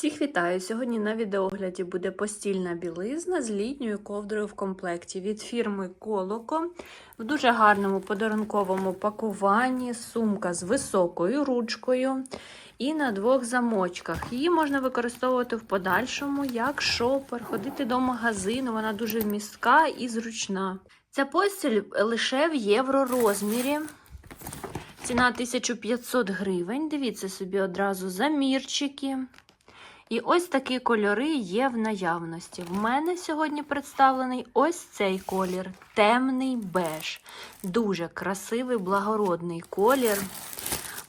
Всіх вітаю! Сьогодні на відеогляді буде постільна білизна з літньою ковдрою в комплекті від фірми Колоко в дуже гарному подарунковому пакуванні, сумка з високою ручкою і на двох замочках. Її можна використовувати в подальшому як шопер, ходити до магазину, вона дуже містка і зручна. Ця постіль лише в євро розмірі. Ціна 1500 гривень. Дивіться собі одразу замірчики. І ось такі кольори є в наявності. В мене сьогодні представлений ось цей колір темний беж. Дуже красивий, благородний колір.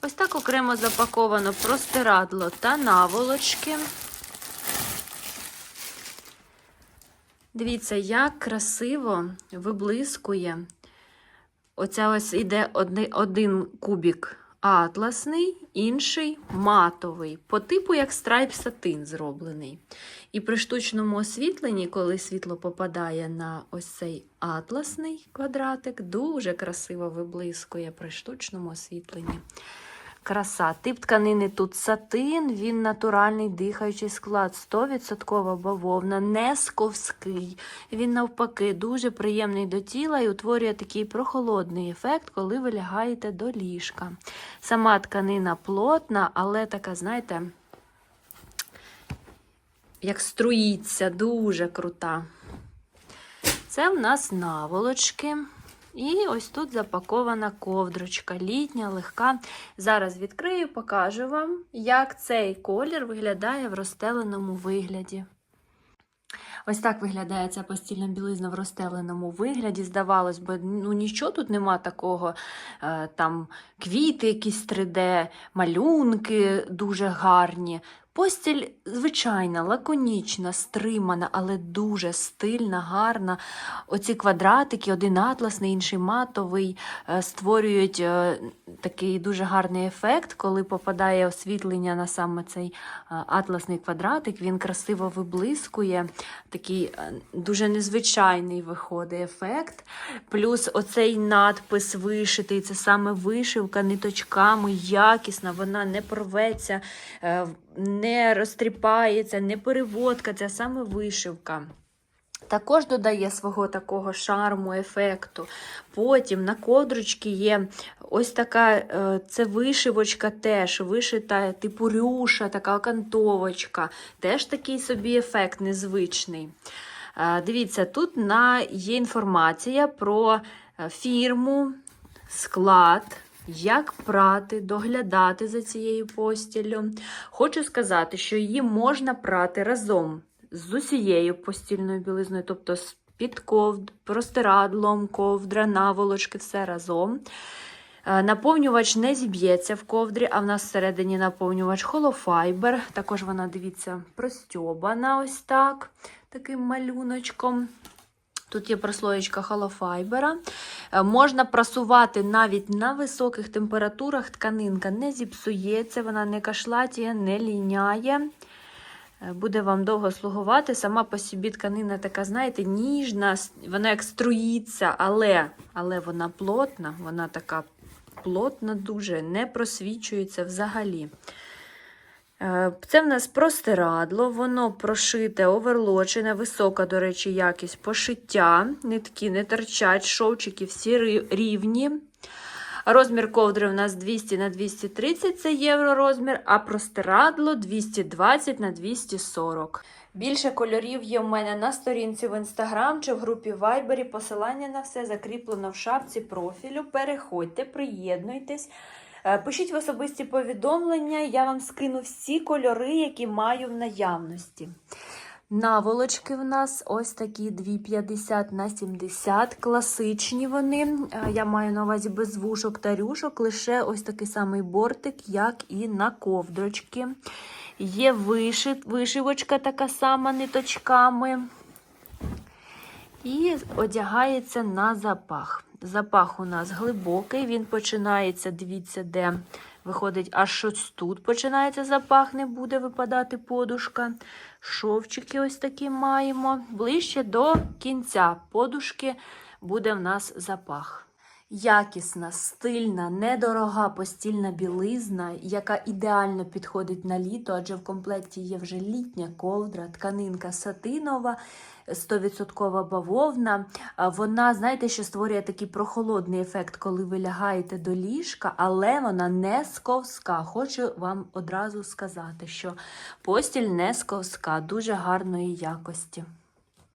Ось так окремо запаковано простирадло та наволочки. Дивіться, як красиво виблискує. Оця ось іде один, кубік атласний, інший матовий, по типу як страйп сатин зроблений. І при штучному освітленні, коли світло попадає на ось цей атласний квадратик, дуже красиво виблискує при штучному освітленні. Краса. Тип тканини тут сатин, він натуральний дихаючий склад, 100% бавовна, не сковський. Він, навпаки, дуже приємний до тіла і утворює такий прохолодний ефект, коли ви лягаєте до ліжка. Сама тканина плотна, але така, знаєте, як струїться, дуже крута. Це в нас наволочки. І ось тут запакована ковдрочка, літня, легка. Зараз відкрию, покажу вам, як цей колір виглядає в розстеленому вигляді. Ось так виглядає ця постільна білизна в розстеленому вигляді. Здавалось би, ну нічого тут нема такого. Е, там квіти, якісь 3D, малюнки дуже гарні. Постіль звичайна, лаконічна, стримана, але дуже стильна, гарна. Оці квадратики, один атласний, інший матовий, е, створюють е, такий дуже гарний ефект, коли попадає освітлення на саме цей е, атласний квадратик, він красиво виблискує. Такий дуже незвичайний виходить ефект. Плюс оцей надпис вишитий, це саме вишивка ниточками, якісна, вона не порветься не розтріпається, не переводка, це саме вишивка. Також додає свого такого шарму, ефекту. Потім на ковдрочці є ось така це вишивочка теж, вишита типу рюша, така окантовочка. Теж такий собі ефект незвичний. Дивіться, тут на, є інформація про фірму, склад. Як прати, доглядати за цією постіллю. Хочу сказати, що її можна прати разом з усією постільною білизною, тобто з під ковд, простирадлом, ковдра, наволочки, все разом. Наповнювач не зіб'ється в ковдрі, а в нас всередині наповнювач холофайбер. Також вона, дивіться, простьобана ось так, таким малюночком. Тут є прослоєчка холофайбера. Е, можна прасувати навіть на високих температурах. Тканинка не зіпсується, вона не кашлатіє, не ліняє. Е, буде вам довго слугувати. Сама по собі тканина така, знаєте, ніжна, вона як струїться, але але вона плотна, вона така плотна, дуже не просвічується взагалі. Е, це в нас простирадло, воно прошите, оверлочене, висока, до речі, якість пошиття. Нитки не торчать, шовчики всі рівні. Розмір ковдри у нас 200 на 230 це євро розмір, а простирадло 220 на 240. Більше кольорів є у мене на сторінці в інстаграм чи в групі Вайбері. Посилання на все закріплено в шапці профілю. Переходьте, приєднуйтесь. Е, пишіть в особисті повідомлення, я вам скину всі кольори, які маю в наявності. Наволочки в нас ось такі 2,50 на 70, класичні вони. Е, я маю на увазі без вушок та рюшок, лише ось такий самий бортик, як і на ковдрочки. Є вишивочка така сама ниточками. І одягається на запах. Запах у нас глибокий, він починається, дивіться, де виходить, аж ось тут починається запах, не буде випадати подушка. Шовчики ось такі маємо. Ближче до кінця подушки буде в нас запах. Якісна, стильна, недорога постільна білизна, яка ідеально підходить на літо, адже в комплекті є вже літня ковдра, тканинка сатинова, 100% бавовна. Вона, знаєте, що створює такий прохолодний ефект, коли ви лягаєте до ліжка, але вона не сковська. Хочу вам одразу сказати, що постіль не сковська, дуже гарної якості.